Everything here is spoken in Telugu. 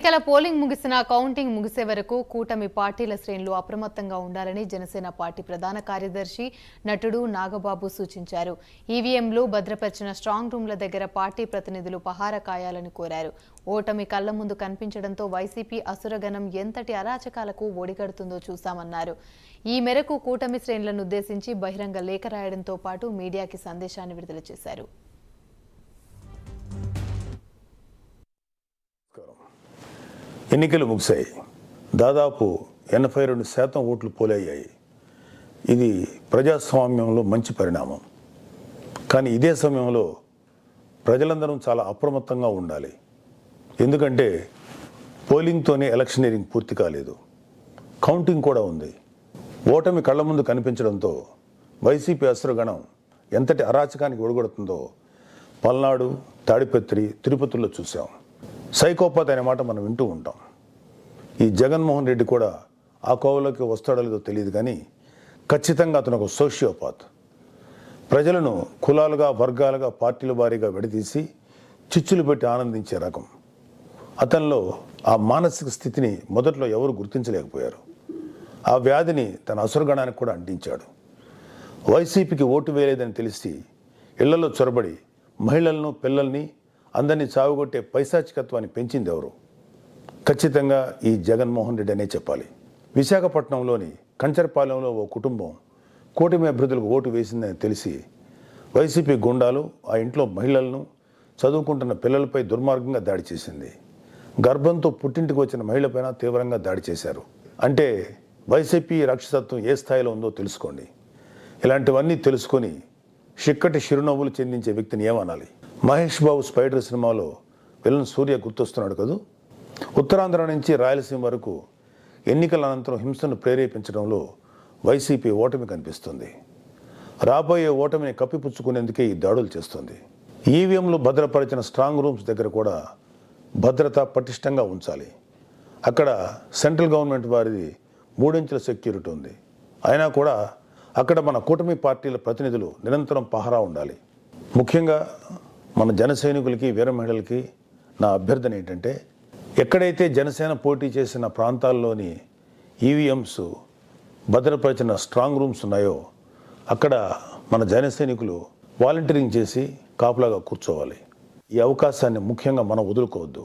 ఎన్నికల పోలింగ్ ముగిసిన కౌంటింగ్ ముగిసే వరకు కూటమి పార్టీల శ్రేణులు అప్రమత్తంగా ఉండాలని జనసేన పార్టీ ప్రధాన కార్యదర్శి నటుడు నాగబాబు సూచించారు. ఈవీఎంలు భద్రపరిచిన స్ట్రాంగ్ రూమ్ల దగ్గర పార్టీ ప్రతినిధులు పహారా కాయాలని కోరారు. ఓటమి కళ్ళ ముందు కనిపించడంతో వైసీపీ అసురగణం ఎంతటి అరాచకాలకు ఒడిగడుతుందో చూశామన్నారు. ఈ మేరకు కూటమి శ్రేణులను ఉద్దేశించి బహిరంగ లేఖ రాయడంతో పాటు మీడియాకి సందేశాన్ని విడుదల చేశారు. ఎన్నికలు ముగిశాయి. దాదాపు ఎనభై రెండు శాతం ఓట్లు పోలయ్యాయి. ఇది ప్రజాస్వామ్యంలో మంచి పరిణామం. కానీ ఇదే సమయంలో ప్రజలందరం చాలా అప్రమత్తంగా ఉండాలి. ఎందుకంటే పోలింగ్తోనే ఎలక్షనీరింగ్ పూర్తి కాలేదు. కౌంటింగ్ కూడా ఉంది. ఓటమి కళ్ళ ముందు కనిపించడంతో వైసీపీ అసురగణం ఎంతటి అరాచకానికి ఒడగొడుతుందో పల్నాడు తాడిపత్రి తిరుపతిలో చూసాం సైకోపాత్ అనే మాట మనం వింటూ ఉంటాం. ఈ జగన్మోహన్ రెడ్డి కూడా ఆ కోవలోకి వస్తాడో లేదో తెలియదు కానీ ఖచ్చితంగా అతను ఒక సోషియోపాత్. ప్రజలను కులాలుగా వర్గాలుగా పార్టీల వారీగా విడదీసి చిచ్చులు పెట్టి ఆనందించే రకం. అతనిలో ఆ మానసిక స్థితిని మొదట్లో ఎవరు గుర్తించలేకపోయారు. ఆ వ్యాధిని తన అసురగణానికి కూడా అంటించాడు. వైసీపీకి ఓటు వేయలేదని తెలిసి ఇళ్ళలో చొరబడి మహిళలను పిల్లల్ని అందరినీ చావుగొట్టే పైశాచికత్వాన్ని పెంచింది ఎవరు ఖచ్చితంగా ఈ జగన్మోహన్ రెడ్డి అనే చెప్పాలి. విశాఖపట్నంలోని కంచరపాలెంలో ఓ కుటుంబం కూటమి అభ్యర్థులకు ఓటు వేసిందని తెలిసి వైసీపీ గుండాలు ఆ ఇంట్లో మహిళలను చదువుకుంటున్న పిల్లలపై దుర్మార్గంగా దాడి చేసింది. గర్భంతో పుట్టింటికి వచ్చిన మహిళపైన తీవ్రంగా దాడి చేశారు. అంటే వైసీపీ రక్షతత్వం ఏ స్థాయిలో ఉందో తెలుసుకోండి. ఇలాంటివన్నీ తెలుసుకొని చిక్కటి చిరునవ్వులు చెందించే వ్యక్తిని ఏమనాలి? మహేష్ బాబు స్పైడర్ సినిమాలో విలన్ సూర్య గుర్తొస్తున్నాడు కదూ? ఉత్తరాంధ్ర నుంచి రాయలసీమ వరకు ఎన్నికల అనంతరం హింసను ప్రేరేపించడంలో వైసీపీ ఓటమి కనిపిస్తుంది. రాబోయే ఓటమిని కప్పిపుచ్చుకునేందుకే ఈ దాడులు చేస్తుంది. ఈవీఎంలు భద్రపరిచిన స్ట్రాంగ్ రూమ్స్ దగ్గర కూడా భద్రత పటిష్టంగా ఉంచాలి. అక్కడ సెంట్రల్ గవర్నమెంట్ వారిది మూడించుల సెక్యూరిటీ ఉంది. అయినా కూడా అక్కడ మన కూటమి పార్టీల ప్రతినిధులు నిరంతరం పహరా ఉండాలి. ముఖ్యంగా మన జన సైనికులకి వీర మహిళలకి నా అభ్యర్థన ఏంటంటే ఎక్కడైతే జనసేన పోటీ చేసిన ప్రాంతాల్లోని ఈవీఎంస్ భద్రపరిచిన స్ట్రాంగ్ రూమ్స్ ఉన్నాయో అక్కడ మన జన సైనికులు వాలంటీరింగ్ చేసి కాపులాగా కూర్చోవాలి. ఈ అవకాశాన్ని ముఖ్యంగా మనం వదులుకోవద్దు.